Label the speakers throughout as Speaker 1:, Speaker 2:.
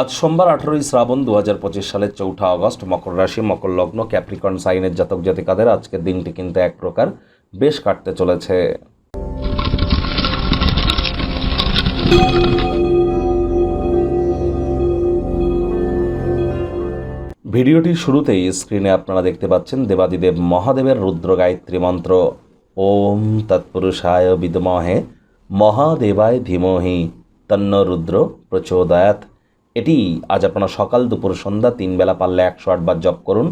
Speaker 1: আজ সোমবার আঠারোই শ্রাবণ দু হাজার পঁচিশ সালের চৌঠা আগস্ট মকর রাশি, মকর লগ্ন ক্যাপ্রিকর্ন সাইনের জাতক জাতিকাদের আজকের দিনটি কিন্তু এক প্রকার বেশ কাটতে চলেছে। ভিডিওটির শুরুতেই স্ক্রিনে আপনারা দেখতে পাচ্ছেন দেবাদিদেব মহাদেবের রুদ্র গায়ত্রী মন্ত্র। ওম তৎপুরুষায় বিদমহে, মহাদেবায় ধীমহি, তন্ন রুদ্র প্রচোদয়াত এটি আজ আপনারা সকাল দুপুর সন্ধ্যা তিন বেলা পারলে একশো আটবার জপ করুন।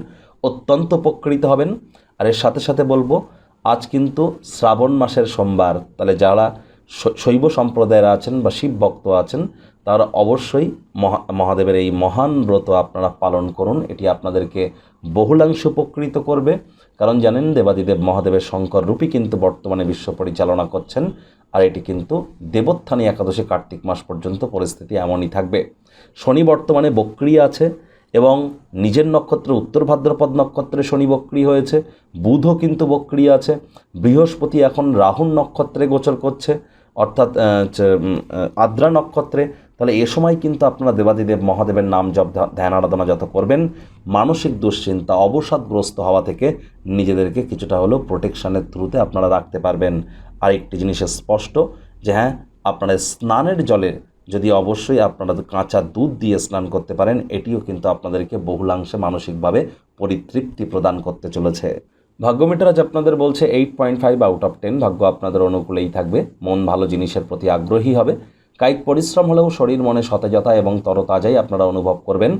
Speaker 1: অত্যন্ত উপকৃত হবেন। আর এর সাথে সাথে বলব, আজ কিন্তু শ্রাবণ মাসের সোমবার। তাহলে যারা শৈব সম্প্রদায়ের আছেন বা শিব ভক্ত আছেন, তারা অবশ্যই মহা, মহাদেবের এই মহান ব্রত আপনারা পালন করুন। এটি আপনাদেরকে বহুলাংশে উপকৃত করবে। কারণ জানেন দেবাদিদেব মহাদেবের শঙ্কর রূপী কিন্তু বর্তমানে বিশ্ব পরিচালনা করছেন। আর এটি কিন্তু দেবোত্থানী একাদশী কার্তিক মাস পর্যন্ত পরিস্থিতি এমনই থাকবে। শনি বর্তমানে বক্রি আছে এবং নিজের নক্ষত্র উত্তর ভাদ্রপদ নক্ষত্রে শনি বক্রি হয়েছে, বুধও কিন্তু বক্রি আছে, বৃহস্পতি এখন রাহুল নক্ষত্রে গোচর করছে, অর্থাৎ আদ্রা নক্ষত্রে তাহলে এ সময় কিন্তু আপনারা দেবাদিদেব মহাদেবের নাম জপ ধ্যা- ধ্যান আরাধনা যত করবেন, মানসিক দুশ্চিন্তা, অবসাদগ্রস্ত হওয়া থেকে নিজেদেরকে কিছুটা হলেও প্রোটেকশানের থ্রুতে আপনারা রাখতে পারবেন। আর একটি জিনিসের স্পষ্ট, যে হ্যাঁ আপনারা স্নানের জলে যদি অবশ্যই আপনারা কাঁচা দুধ দিয়ে স্নান করতে পারেন, এটিও কিন্তু আপনাদেরকে বহুলাংশে মানসিকভাবে পরিতৃপ্তি প্রদান করতে চলেছে। ভাগ্যমিটার আজ আপনাদের বলছে eight point five out of ten ভাগ্য আপনাদের অনুকূলেই থাকবে, মন ভালো জিনিসের প্রতি আগ্রহী হবে। কায়িক পরিশ্রম হলেও শরীর মনে সতেজতা এবং তরতাজাই আপনারা অনুভব করবেন।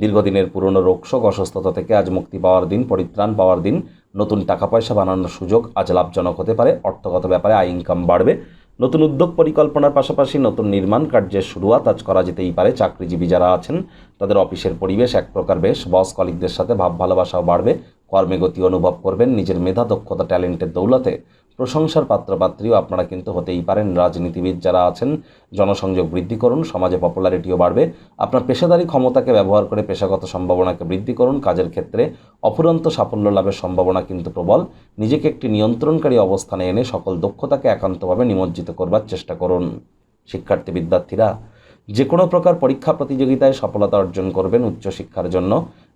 Speaker 1: দীর্ঘদিনের পুরনো রোগশোক অসুস্থতা থেকে আজ মুক্তি পাওয়ার দিন, পরিত্রাণ পাওয়ার দিন, নতুন টাকা পয়সা বানানোর সুযোগ আজ লাভজনক হতে পারে। অর্থগত ব্যাপারে আয় ইনকাম বাড়বে। নতুন উদ্যোগ পরিকল্পনার পাশাপাশি নতুন নির্মাণ কার্যের শুরুয়াত আজ করা যেতেই পারে। চাকরিজীবী যারা আছেন, তাদের অফিসের পরিবেশ এক প্রকার বেশ। বস কলিকদের সাথে ভাব ভালোবাসাও বাড়বে। কর্মে গতি অনুভব করবেন, নিজের মেধা, দক্ষতা, ট্যালেন্টের দৌলতে। প্রশংসার পাত্রপাত্রীও আপনারা কিন্তু হতেই পারেন। রাজনীতিবিদ যারা আছেন, জনসংযোগ বৃদ্ধি করুন, সমাজে পপুলারিটিও বাড়বে। আপনার পেশাদারি ক্ষমতাকে ব্যবহার করে পেশাগত সম্ভাবনাকে বৃদ্ধি করুন। কাজের ক্ষেত্রে অফুরন্ত সাফল্য লাভের সম্ভাবনা কিন্তু প্রবল। নিজেকে একটি নিয়ন্ত্রণকারী অবস্থানে এনে সকল দক্ষতাকে একান্তভাবে নিমজ্জিত করবার চেষ্টা করুন। শিক্ষার্থী বিদ্যার্থীরা যে কোনো প্রকার পরীক্ষা প্রতিযোগিতায় সফলতা অর্জন করবেন উচ্চশিক্ষার জন্য।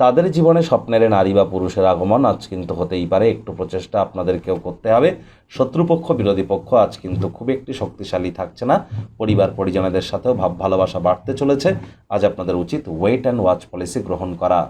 Speaker 1: তাদের জীবনে স্বপ্নের নারী বা পুরুষের আগমন আজ কিন্তু হতেই পারে। একটু প্রচেষ্টা আপনাদেরকেও করতে হবে। শত্রুপক্ষ, বিরোধী পক্ষ আজ কিন্তু খুব একটি শক্তিশালী থাকছে না। পরিবার, পরিজনদের সাথেও ভাব ভালোবাসা বাড়তে চলেছে। আজ আপনাদের উচিত ওয়েট অ্যান্ড ওয়াচ পলিসি গ্রহণ করা।